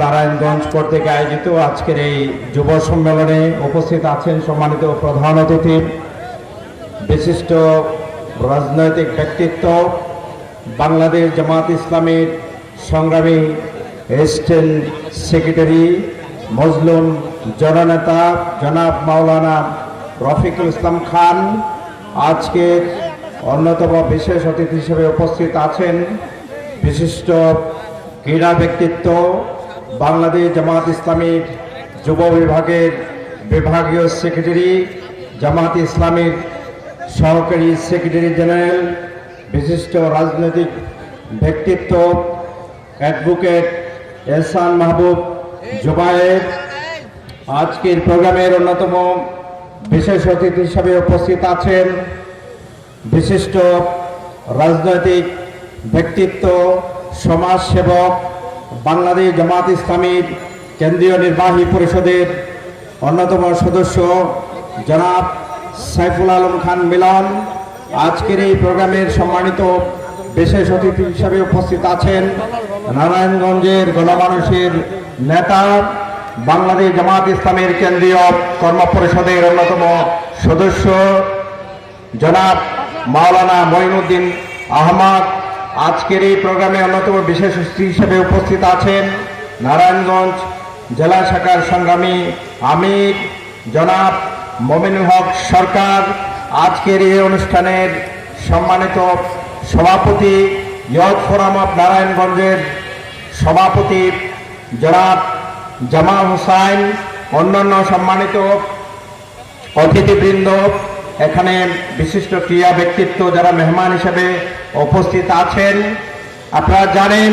নারায়ণগঞ্জ কর্তৃক আয়োজিত আজকের এই যুব সম্মেলনে উপস্থিত আছেন সম্মানিত প্রধান অতিথি, বিশিষ্ট রাজনৈতিক ব্যক্তিত্ব, বাংলাদেশ জামাত ইসলামের সংগ্রামী এসিস্ট্যান্ট সেক্রেটারি, মজলুম জননেতা জনাব মাওলানা রফিকুল ইসলাম খান। আজকের অন্যতম বিশেষ অতিথি হিসেবে উপস্থিত আছেন বিশিষ্ট ক্রীড়া ব্যক্তিত্ব বাংলাদেশ জামাত ইসলামীর যুব বিভাগের বিভাগীয় সেক্রেটারি, জামাত ইসলামীর সহকারী সেক্রেটারি জেনারেল, বিশিষ্ট রাজনৈতিক ব্যক্তিত্ব, অ্যাডভোকেট এহসান মাহবুব জুবায়ের। আজকের প্রোগ্রামের অন্যতম বিশেষ অতিথি হিসাবে উপস্থিত আছেন বিশিষ্ট রাজনৈতিক ব্যক্তিত্ব, সমাজসেবক, বাংলাদেশ জামাত ইসলামীর কেন্দ্রীয় নির্বাহী পরিষদের অন্যতম সদস্য জনাব সাইফুল আলম খান মিলন। আজকের এই প্রোগ্রামের সম্মানিত বিশেষ অতিথি হিসাবে উপস্থিত আছেন নারায়ণগঞ্জের গণমানুষের নেতা, বাংলাদেশ জামাত ইসলামের কেন্দ্রীয় কর্মপরিষদের অন্যতম সদস্য জনাব মাওলানা মঈনুদ্দিন আহমদ। আজকের এই প্রোগ্রামে অন্যতম বিশেষ অতিথি হিসেবে উপস্থিত আছেন নারায়ণগঞ্জ জেলা শাখার সংগ্রামী আমির জনাব মমিনুল হক সরকার। আজকের এই অনুষ্ঠানের সম্মানিত সভাপতি ইয়ত ফোরাম অফ নারায়ণগঞ্জের সভাপতি জনাব জামাল হোসাইন, অন্যান্য সম্মানিত অতিথিবৃন্দ এখানে বিশিষ্ট ক্রীড়া ব্যক্তিত্ব যারা মেহমান হিসেবে উপস্থিত আছেন, আপনারা জানেন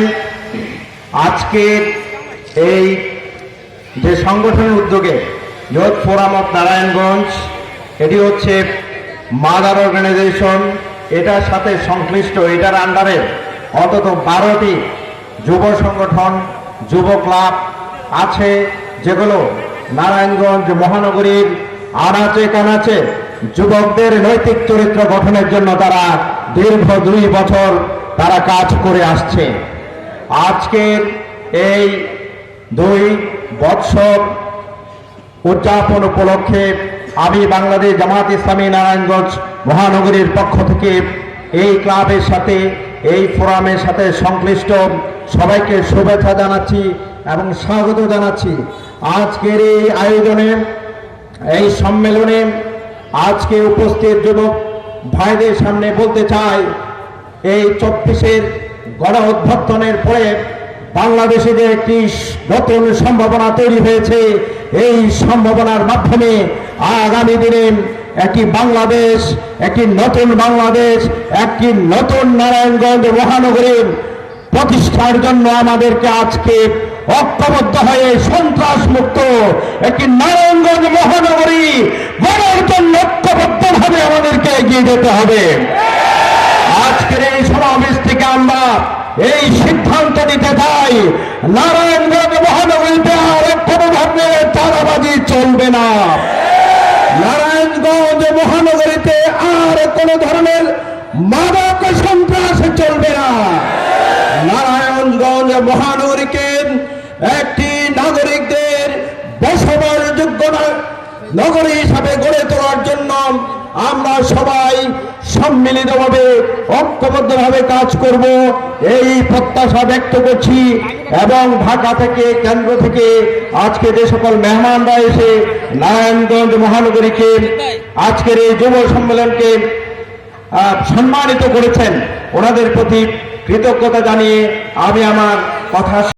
আজকের এই যে সংগঠনের উদ্যোগে ইয়ত ফোরাম অফ নারায়ণগঞ্জ, এটি হচ্ছে মাদার অর্গানাইজেশন, এটার সাথে সংশ্লিষ্ট, এটার আন্ডারে অন্তত বারোটি যুব সংগঠন, যুব ক্লাব আছে, যেগুলো নারায়ণগঞ্জ মহানগরীর আনাচে কানাচে যুবকদের নৈতিক চরিত্র গঠনের জন্য তারা দীর্ঘ দুই বছর তারা কাজ করে আসছে। আজকের এই দুই বৎসর উদযাপন উপলক্ষে আমি বাংলাদেশ জামাত ইসলামী নারায়ণগঞ্জ মহানগরীর পক্ষ থেকে এই ক্লাবের সাথে, এই ফোরামের সাথে সংশ্লিষ্ট সবাইকে শুভেচ্ছা জানাচ্ছি এবং স্বাগত জানাচ্ছি। আজকের এই আয়োজনে এই সম্মেলনে আজকে উপস্থিত যুবক ভাইদের সামনে বলতে চাই, এই চব্বিশের গণ অভ্যর্থনের পরে বাংলাদেশে যে একটি নতুন সম্ভাবনা তৈরি হয়েছে। এই সম্ভাবনার মাধ্যমে আগামী দিনে একটি বাংলাদেশ, একটি নতুন বাংলাদেশ, একটি নতুন নারায়ণগঞ্জ মহানগরীর প্রতিষ্ঠার জন্য আমাদেরকে আজকে ঐক্যবদ্ধ হয়ে সন্ত্রাস মুক্ত একটি নারায়ণগঞ্জ মহানগরী গড়ার জন্য ঐক্যবদ্ধভাবে আমাদেরকে এগিয়ে যেতে হবে। আজকের এই সমাবেশ থেকে আমরা এই সিদ্ধান্ত নিতে চাই, নারায়ণগঞ্জ মহানগরীতে আর কোনো চাঁদাবাজি চলবে না। নারায়ণগঞ্জ মহানগরীতে আর কোনো ধরনের মাদক সন্ত্রাস চলবে না। মহানগরীকে একটি নাগরিকদের বসবাসযোগ্য না- নগরী হিসাবে গড়ে তোলার জন্য আমরা সবাই সম্মিলিতভাবে, ঐক্যবদ্ধভাবে কাজ করব। এই প্রত্যাশা ব্যক্ত করছি এবং ঢাকা থেকে, কেন্দ্র থেকে আজকে যে সকল মেহমানরা এসে নারায়ণগঞ্জ মহানগরীকে আজকের এই যুব সম্মেলনকে সম্মানিত করেছেন, ওনাদের প্রতি কৃতজ্ঞতা জানিয়ে আমি আমার কথা